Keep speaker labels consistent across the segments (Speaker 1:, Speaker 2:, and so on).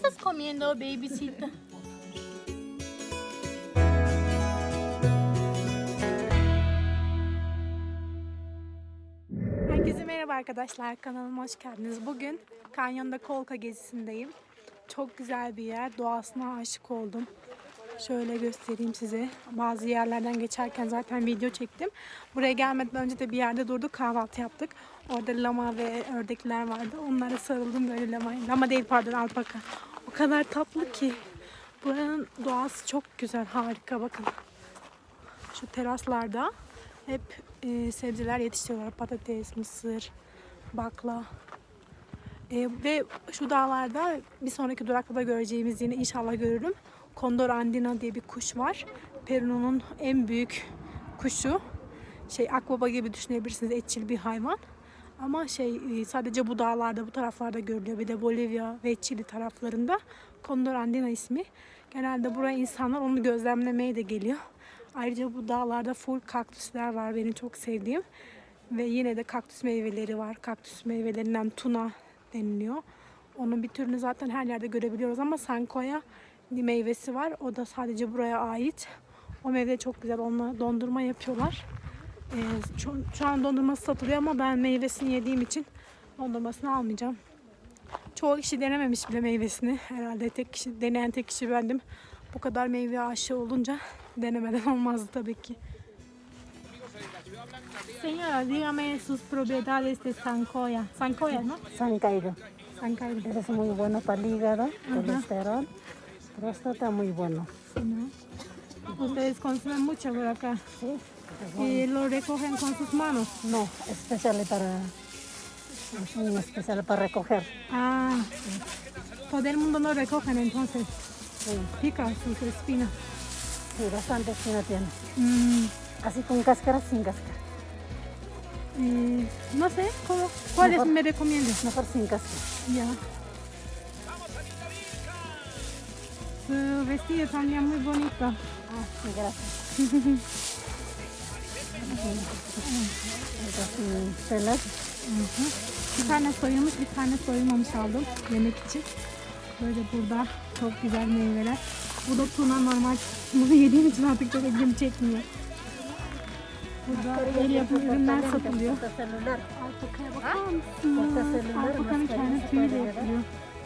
Speaker 1: estás comiendo, babycita? Herkese merhaba arkadaşlar. Kanalıma hoş geldiniz. Bugün Kanyon'da Kolka gezisindeyim. Çok güzel bir yer. Doğasına aşık oldum. Şöyle göstereyim size. Bazı yerlerden geçerken zaten video çektim. Buraya gelmeden önce de bir yerde durduk kahvaltı yaptık. Orada lama ve ördekler vardı. Onlara sarıldım böyle lama. Lama değil pardon alpaka. O kadar tatlı ki. Buranın doğası çok güzel harika bakın. Şu teraslarda hep e, sebzeler yetiştiriyorlar. Patates, mısır, bakla. E, ve şu dağlarda bir sonraki durakta da göreceğimiz yine inşallah görürüm. Condor andina diye bir kuş var. Peru'nun en büyük kuşu. Şey akbaba gibi düşünebilirsiniz etçil bir hayvan. Ama şey e, sadece bu dağlarda bu taraflarda görülüyor. Bir de Bolivya ve Çili taraflarında Condor andina ismi. Genelde buraya insanlar onu gözlemlemeye de geliyor. Ayrıca bu dağlarda full kaktüsler var benim çok sevdiğim. Ve yine de kaktüs meyveleri var. Kaktüs meyvelerinden tuna deniliyor. Onun bir türünü zaten her yerde görebiliyoruz ama sankoya meyvesi var. O da sadece buraya ait. O meyve çok güzel. Onunla dondurma yapıyorlar. Ee, şu, şu an dondurması satılıyor ama ben meyvesini yediğim için dondurmasını almayacağım. Çoğu kişi denememiş bile meyvesini. Herhalde tek kişi, deneyen tek kişi bendim. Bu kadar meyve aşığı olunca denemeden olmazdı tabii ki. Señora, dígame sus propiedades de Sancoya. Sancoya, ¿no?
Speaker 2: Sancairo.
Speaker 1: Sancoya.
Speaker 2: Es muy bueno para el hígado, colesterol, próstata muy bueno.
Speaker 1: Sí, ¿no? Ustedes consumen mucho por acá.
Speaker 2: Sí.
Speaker 1: Y lo recogen con sus manos.
Speaker 2: No, especial para es especial para recoger.
Speaker 1: Ah, todo el mundo lo recogen entonces.
Speaker 2: Sí,
Speaker 1: Pica sus espinas.
Speaker 2: sí, bastante espina tiene.
Speaker 1: Mm,
Speaker 2: Así con cáscara, sin cáscara.
Speaker 1: y no sé, ¿cómo, ¿cuáles
Speaker 2: Mejor.
Speaker 1: me recomiendas?
Speaker 2: Mejor sin cáscara.
Speaker 1: Ya. Su vestido también muy bonito.
Speaker 2: Ah, gracias. Telas.
Speaker 1: Bir tane soyulmuş, bir tane soyulmamış aldım yemek için. Böyle burada çok güzel meyveler. Bu da tuna normal. Bunu yediğim için artık çok ilgimi çekmiyor. Burada el yapımı ürünler satılıyor. Alpakaya bakar mısınız? Alpakanın kendi tüyüyle yapılıyor.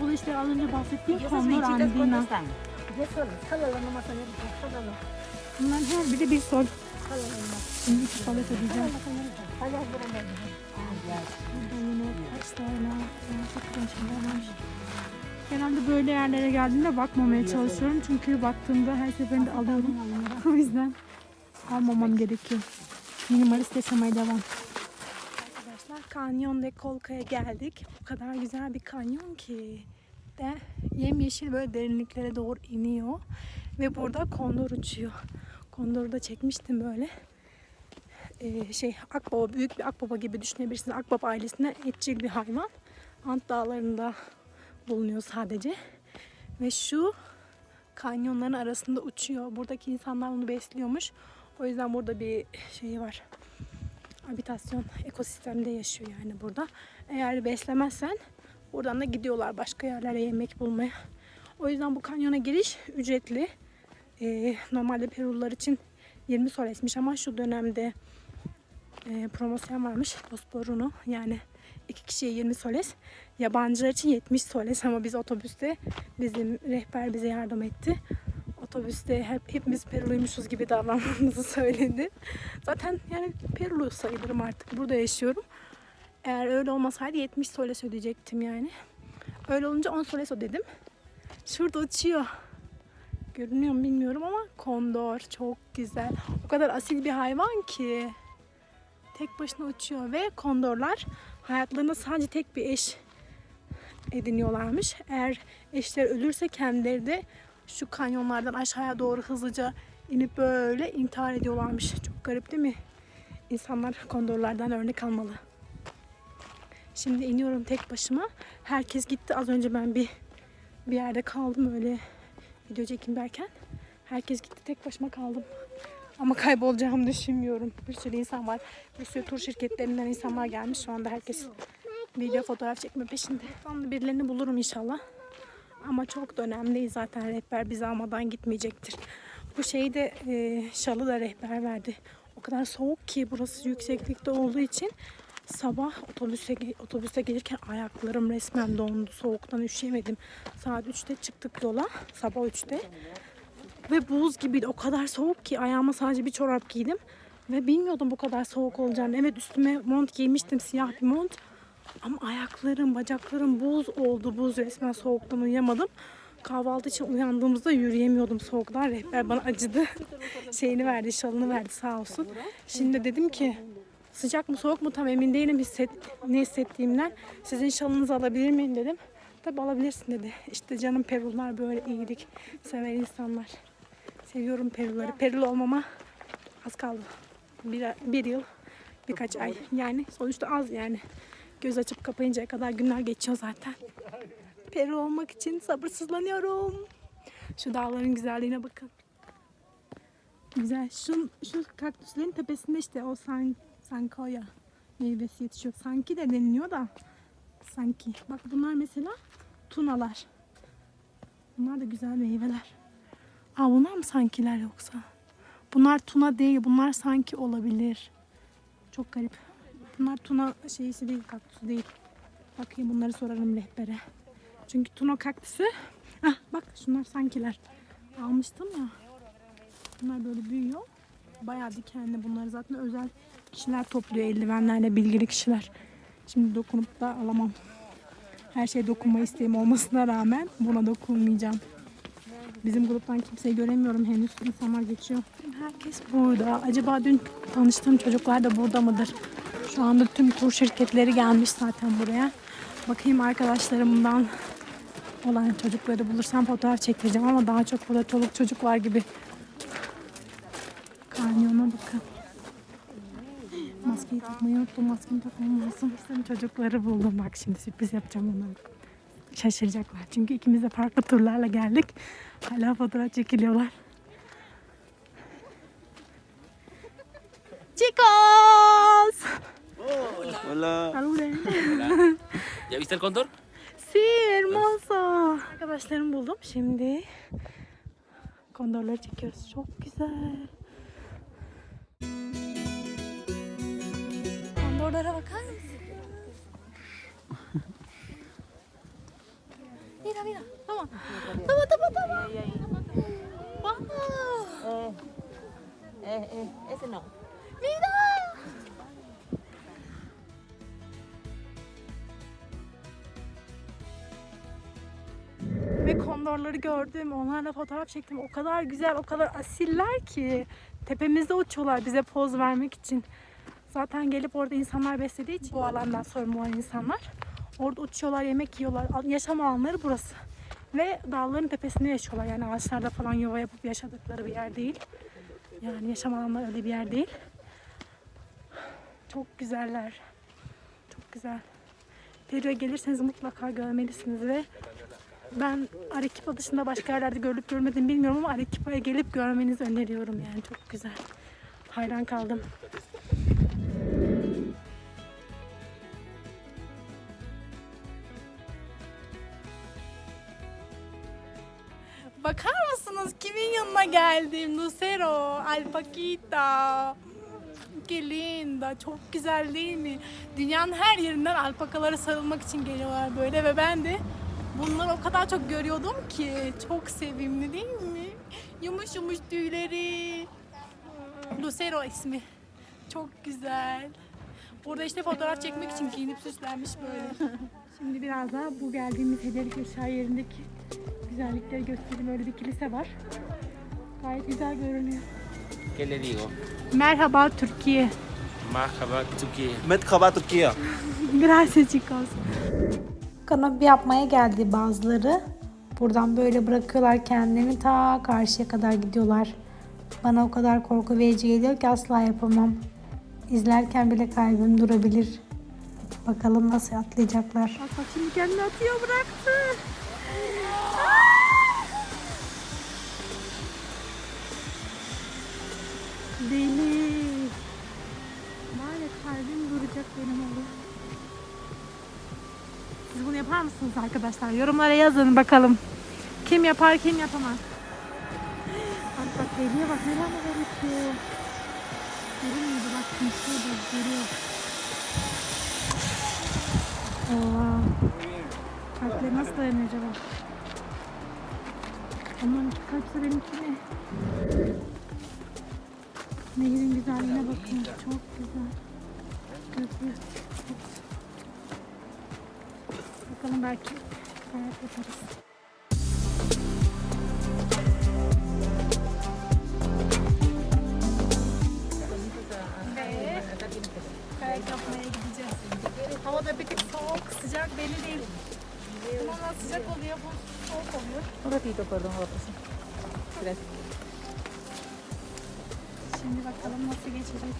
Speaker 1: Bu da işte az önce bahsettiğim kondor andina. Bunların her biri bir sol. Şimdi şeyler var. Genelde böyle yerlere geldiğimde bakmamaya çalışıyorum. Çünkü baktığımda her seferinde alıyorum. o yüzden almamam gerekiyor. Minimalist yaşamaya devam. Arkadaşlar Kanyon de Kolka'ya geldik. O kadar güzel bir kanyon ki. De yemyeşil böyle derinliklere doğru iniyor. Ve burada kondor uçuyor. Kondoru da çekmiştim böyle e, şey akbaba büyük bir akbaba gibi düşünebilirsiniz. Akbaba ailesine etçil bir hayvan. Ant dağlarında bulunuyor sadece. Ve şu kanyonların arasında uçuyor. Buradaki insanlar onu besliyormuş. O yüzden burada bir şey var. Habitasyon ekosistemde yaşıyor yani burada. Eğer beslemezsen buradan da gidiyorlar başka yerlere yemek bulmaya. O yüzden bu kanyona giriş ücretli. Ee, normalde Perulular için 20 solesmiş ama şu dönemde e, promosyon varmış. Bosporunu yani iki kişiye 20 soles. Yabancılar için 70 soles ama biz otobüste bizim rehber bize yardım etti. Otobüste hep hepimiz Peruluymuşuz gibi davranmamızı söyledi. Zaten yani Perulu sayılırım artık. Burada yaşıyorum. Eğer öyle olmasaydı 70 soles ödeyecektim yani. Öyle olunca 10 soles ödedim. Şurada uçuyor. Görünüyor mu bilmiyorum ama kondor çok güzel. O kadar asil bir hayvan ki tek başına uçuyor ve kondorlar hayatlarında sadece tek bir eş ediniyorlarmış. Eğer eşler ölürse kendileri de şu kanyonlardan aşağıya doğru hızlıca inip böyle intihar ediyorlarmış. Çok garip değil mi? İnsanlar kondorlardan örnek almalı. Şimdi iniyorum tek başıma. Herkes gitti. Az önce ben bir bir yerde kaldım öyle video çekim derken. Herkes gitti tek başıma kaldım. Ama kaybolacağımı düşünmüyorum. Bir sürü insan var. Bir sürü tur şirketlerinden insanlar gelmiş. Şu anda herkes video fotoğraf çekme peşinde. Tam da birilerini bulurum inşallah. Ama çok da önemli zaten rehber bizi almadan gitmeyecektir. Bu şeyi de e, şalı da rehber verdi. O kadar soğuk ki burası yükseklikte olduğu için sabah otobüse otobüse gelirken ayaklarım resmen dondu. Soğuktan üşüyemedim. Saat 3'te çıktık yola. Sabah 3'te. Ve buz gibiydi. O kadar soğuk ki ayağıma sadece bir çorap giydim. Ve bilmiyordum bu kadar soğuk olacağını. Evet üstüme mont giymiştim. Siyah bir mont. Ama ayaklarım, bacaklarım buz oldu. Buz resmen soğuktan uyuyamadım. Kahvaltı için uyandığımızda yürüyemiyordum soğuktan. Rehber bana acıdı. Şeyini verdi, şalını verdi sağ olsun. Şimdi dedim ki sıcak mı soğuk mu tam emin değilim hisset, ne hissettiğimden. Sizin şalınızı alabilir miyim dedim. Tabi alabilirsin dedi. İşte canım Perular böyle iyilik sever insanlar. Seviyorum Peruları. Perulu olmama az kaldı. Bir, bir yıl, birkaç ay. Yani sonuçta az yani. Göz açıp kapayıncaya kadar günler geçiyor zaten. Peru olmak için sabırsızlanıyorum. Şu dağların güzelliğine bakın. Güzel. Şu, şu kaktüslerin tepesinde işte o san, sankoya meyvesi yetişiyor. Sanki de deniliyor da. Sanki. Bak bunlar mesela tunalar. Bunlar da güzel meyveler. Aa bunlar mı sankiler yoksa? Bunlar tuna değil. Bunlar sanki olabilir. Çok garip. Bunlar tuna şeysi değil, kaktüsü değil. Bakayım bunları sorarım rehbere. Çünkü tuna kaktüsü. Ah bak şunlar sankiler. Almıştım ya. Bunlar böyle büyüyor. Bayağı dikenli bunları zaten özel kişiler topluyor eldivenlerle bilgili kişiler. Şimdi dokunup da alamam. Her şeye dokunma isteğim olmasına rağmen buna dokunmayacağım. Bizim gruptan kimseyi göremiyorum henüz. İnsanlar geçiyor. Herkes burada. Acaba dün tanıştığım çocuklar da burada mıdır? Şu anda tüm tur şirketleri gelmiş zaten buraya. Bakayım arkadaşlarımdan olan çocukları bulursam fotoğraf çektireceğim ama daha çok burada çoluk çocuk var gibi. Kanyona bakın. Maskeyi takmayı unuttum. Maskemi takmam lazım. Çocukları buldum. Bak şimdi sürpriz yapacağım onlara. Şaşıracaklar. Çünkü ikimiz de farklı turlarla geldik. Hala fotoğraf çekiliyorlar. Chicos!
Speaker 3: Hola.
Speaker 1: Saluden.
Speaker 3: ¿Ya viste el cóndor?
Speaker 1: Sí, hermoso. Arkadaşlarımı buldum. Şimdi kondorları çekiyoruz. Çok güzel. Kondorlara bakar mısın? Mira, mira. Toma. Toma, toma, toma. Wow.
Speaker 2: Eh, eh, ese no.
Speaker 1: Mira. Ve kondorları gördüm. Onlarla fotoğraf çektim. O kadar güzel, o kadar asiller ki. Tepemizde uçuyorlar bize poz vermek için. Zaten gelip orada insanlar beslediği için bu alandan sorumlu olan insanlar. Orada uçuyorlar, yemek yiyorlar. Yaşam alanları burası. Ve dağların tepesinde yaşıyorlar. Yani ağaçlarda falan yuva yapıp yaşadıkları bir yer değil. Yani yaşam alanları öyle bir yer değil. Çok güzeller. Çok güzel. Peru'ya gelirseniz mutlaka görmelisiniz ve ben Arequipa dışında başka yerlerde görülüp görmedim bilmiyorum ama Arequipa'ya gelip görmenizi öneriyorum yani çok güzel. Hayran kaldım. Bakar mısınız kimin yanına geldim? Lucero, Alpaquita. Que linda. Çok güzel değil mi? Dünyanın her yerinden alpakalara sarılmak için geliyorlar böyle ve ben de bunları o kadar çok görüyordum ki. Çok sevimli değil mi? Yumuş yumuş tüyleri. Lucero ismi. Çok güzel. Burada işte fotoğraf çekmek için giyinip süslenmiş böyle. Şimdi biraz daha bu geldiğimiz Hediyelik Eşya yerindeki güzellikleri göstereyim. Öyle bir kilise var. Gayet güzel görünüyor.
Speaker 3: ¿Qué le digo?
Speaker 1: Merhaba Türkiye.
Speaker 3: Merhaba Türkiye.
Speaker 4: Merhaba Türkiye.
Speaker 1: Gracias chicos.
Speaker 5: Kanabi yapmaya geldi bazıları. Buradan böyle bırakıyorlar kendilerini ta karşıya kadar gidiyorlar. Bana o kadar korku verici geliyor ki asla yapamam. İzlerken bile kalbim durabilir. Bakalım nasıl atlayacaklar.
Speaker 1: Bak bak şimdi kendini atıyor bıraktı. Deli. Var kalbim duracak benim oğlum. Yapar mısınız arkadaşlar? Yorumlara yazın bakalım. Kim yapar kim yapamaz. Bak bak deliye bak neler neler yapıyor. Görür müydü bak şurada görüyor. Oha. Kalpleri nasıl dayanıyor acaba? Aman kalpse benimki ne? Nehirin güzelliğine bakın. Çok güzel. Köprü. Bakalım belki kayak yaparız. Ve kayak yapmaya gideceğiz. Hava da bir tık soğuk, sıcak belli değil. Ama sıcak oluyor, bu soğuk oluyor.
Speaker 2: Un ratito, ahora pues. Gracias.
Speaker 1: Şimdi bakalım nasıl geçecek.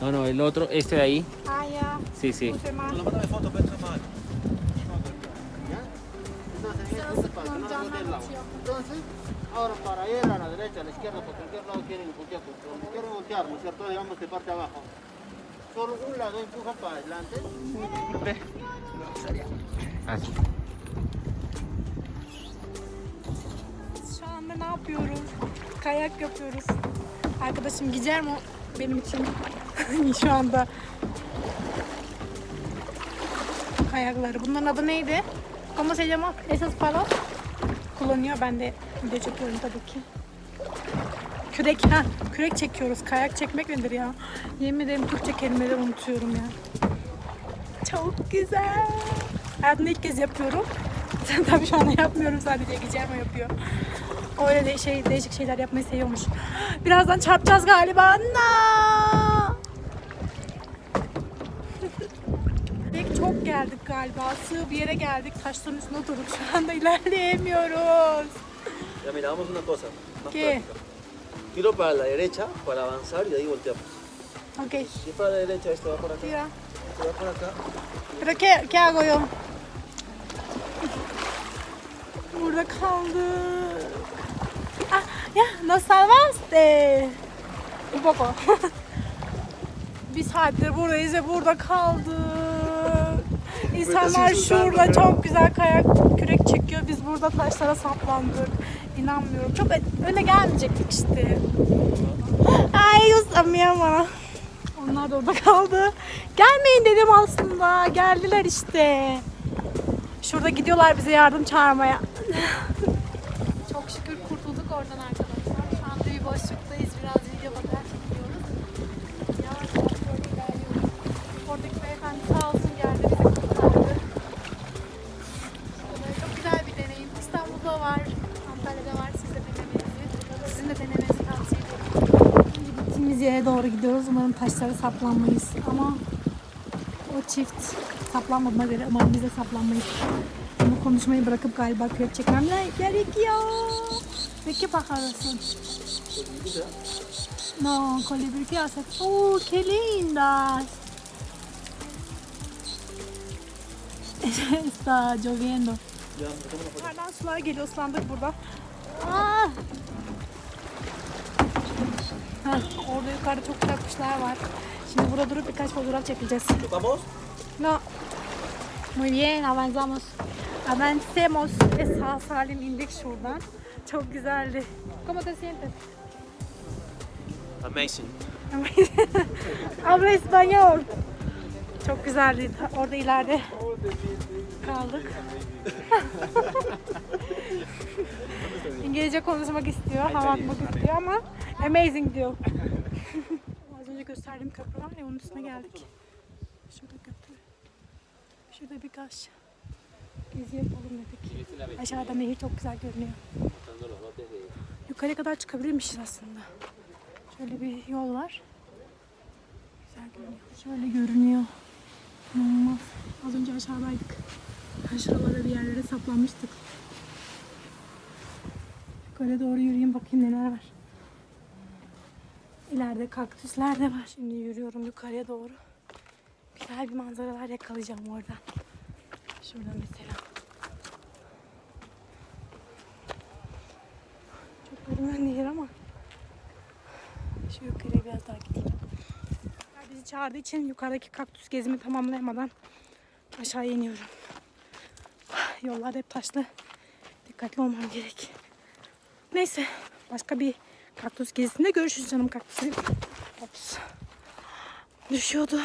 Speaker 3: No, no, el otro, este de ahí.
Speaker 1: Ah ya,
Speaker 3: Sí, sí.
Speaker 4: Entonces, ahora para ir a la derecha, a la izquierda, por cualquier lado quieren voltear, quieren voltear, ¿no es cierto? Digamos de parte abajo. Solo un lado empuja para adelante.
Speaker 3: Así.
Speaker 1: Şu anda ne yapıyoruz? Kayak yapıyoruz. Arkadaşım Gicermo benim için şu anda kayakları. Bunların adı neydi? ¿Cómo se llama? Esos palos kullanıyor. Ben de video çekiyorum tabii ki. Kürek ha, kürek çekiyoruz. Kayak çekmek nedir ya? Yemin ederim Türkçe kelimeleri unutuyorum ya. Çok güzel. Hayatımda ilk kez yapıyorum. Tabii şu anda yapmıyorum sadece Gicermo yapıyor. Öyle de şey değişik şeyler yapmayı seviyormuş. Birazdan çarpacağız galiba. Anna! Çok geldik galiba. Sığ bir yere geldik. Taşların üstüne oturduk. Şu anda ilerleyemiyoruz.
Speaker 4: Ya mira, vamos una cosa. Más
Speaker 1: ¿Qué?
Speaker 4: Tiro para la derecha para avanzar y de ahí volteamos.
Speaker 1: Ok.
Speaker 4: Si para la derecha, este va por acá,
Speaker 1: Mira.
Speaker 4: este va por acá.
Speaker 1: Pero ¿qué, qué hago yo? Burada kaldık. Ya, nos salvaste. Un poco. bir saattir buradayız ve burada kaldık. İnsanlar şurada çok güzel kayak kürek çekiyor. Biz burada taşlara saplandık. İnanmıyorum. Çok öne gelmeyecektik işte. Ay usamıyorum ama. Onlar da orada kaldı. Gelmeyin dedim aslında. Geldiler işte. Şurada gidiyorlar bize yardım çağırmaya. Çok şükür kurtulduk oradan arkadaşlar. Şu anda bir boşluktayız. Biraz video bakar çekiyoruz. Yavaş yavaş böyle ilerliyoruz. Oradaki beyefendi sağ olsun geldi bizi kurtardı. Böyle çok güzel bir deneyim. İstanbul'da var. Antalya'da var. Siz de denemenizi. Sizin de denemenizi tavsiye ediyorum. Şimdi gittiğimiz yere doğru gidiyoruz. Umarım taşlara saplanmayız. Ama o çift saplanmadığına göre umarım biz de saplanmayız. Ama konuşmayı bırakıp galiba kürek çekmem gerekiyor. Peki bakarısın. No, colibrí qué hace. ¡Oh, qué lindas! Está lloviendo. Yukarıdan sular geliyor, ıslandık burada. Orada yukarıda çok güzel kuşlar var. Şimdi burada durup birkaç fotoğraf çekeceğiz.
Speaker 4: ¿Vamos?
Speaker 1: No. Muy bien, avanzamos. Avancemos. Ve sağ salim indik şuradan. Çok güzeldi. ¿Cómo te sientes?
Speaker 3: Amazing.
Speaker 1: Habla español. Çok güzeldi. Ta- Orada ileride kaldık. İngilizce konuşmak istiyor, hava atmak istiyor ama amazing diyor. Az önce gösterdiğim köprü var ya onun üstüne geldik. Şurada köprü. Şurada birkaç gezi yapalım dedik. Aşağıda nehir çok güzel görünüyor. Yukarıya kadar çıkabilirmişiz aslında. Şöyle bir yol var. Güzel görünüyor. Şöyle görünüyor. İnanılmaz. Az önce aşağıdaydık. Şuralarda bir yerlere saplanmıştık. Yukarı doğru yürüyeyim bakayım neler var. İleride kaktüsler de var. Şimdi yürüyorum yukarıya doğru. Güzel bir manzaralar yakalayacağım oradan. Şuradan mesela. Görünmüyor nehir ama şu yukarıya biraz daha gideyim. Bizi çağırdığı için yukarıdaki kaktüs gezimi tamamlayamadan aşağı iniyorum. Yollar hep taşlı. Dikkatli olmam gerek. Neyse başka bir kaktüs gezisinde görüşürüz canım kaktüslerim. Ops. Düşüyordum.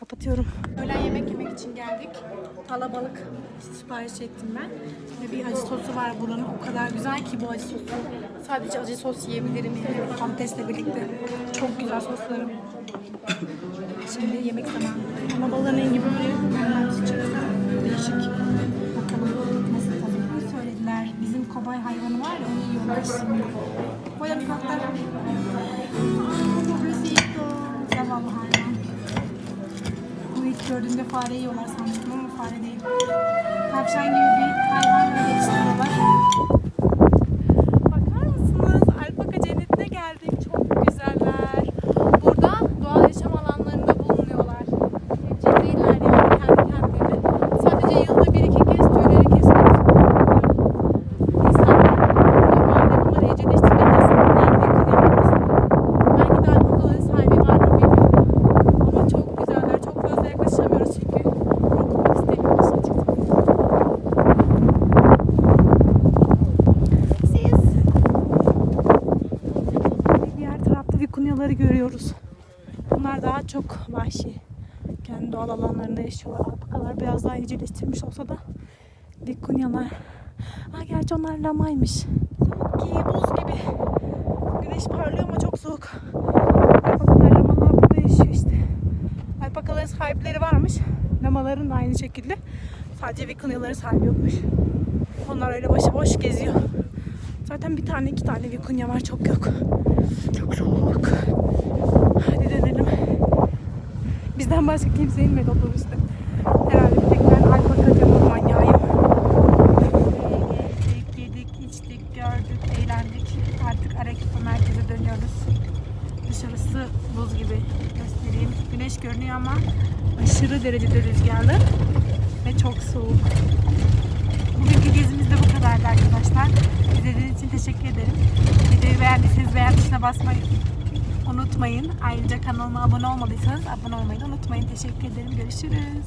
Speaker 1: Kapatıyorum. Öğlen yemek yemek için geldik. Alabalık sipariş ettim ben. Ve bir acı sosu var buranın. O kadar güzel ki bu acı sosu. Sadece acı sos yiyebilirim patatesle birlikte. Çok güzel soslarım. Şimdi yemek zamanı. Alabalığın rengi böyle. Ben Değişik. Bakalım nasıl tadı. Söylediler. Bizim kobay hayvanı var ya onu yiyorlar şimdi. Koyalım hatta. Aa, pobrecito. Zavallı hayvan. İlk gördüğümde fare yiyorlar sanmıştım ama fare değil. Tavşan gibi bir hayvan böyle yetiştiriyorlar. Bakar mısınız? Alpaka cennetine geldik. Çok güzeller. Burada doğal yaşam alanlarında bulunuyorlar. Evcil değiller yani kendi kendilerine. Sadece yılda bir iki kez tüyleri kesmek İnsan normalde bunları evcilleştirmek yasak. Yani yakın yapamaz. Belki de alpakaların sahibi vardır bilmiyorum. Ama çok güzeller. Çok fazla yaklaşamıyoruz çünkü korkutmak istemiyoruz açıkçası. Siz diğer tarafta vikunyaları görüyoruz. Bunlar daha çok vahşi. Kendi doğal yaşıyorlar. Alpakalar biraz daha evcilleştirilmiş olsa da vikunyalar. Aa, gerçi onlar lamaymış. Ki buz gibi. Güneş parlıyor ama çok soğuk. Alpakalar lamalar burada yaşıyor işte. Alpakaların sahipleri varmış. Lamaların da aynı şekilde. Sadece vikunyaların sahibi yokmuş. Onlar öyle başıboş geziyor. Zaten bir tane iki tane vikunya var çok yok. Çok soğuk. Hadi dönelim. Bizden başka kimse inmedi otobüste. Herhalde bir tek ben alpaka canım manyağıyım. Yedik, yedik, içtik, gördük, eğlendik. Artık Arequipa merkeze dönüyoruz. Dışarısı buz gibi göstereyim. Güneş görünüyor ama aşırı derecede rüzgarlı ve çok soğuk. Bugünkü gezimiz de bu kadardı arkadaşlar. İzlediğiniz için teşekkür ederim. Videoyu beğendiyseniz beğen tuşuna basmayı unutmayın. Ayrıca kanalıma abone olmadıysanız abone olmayı unutmayın. Teşekkür ederim. Görüşürüz.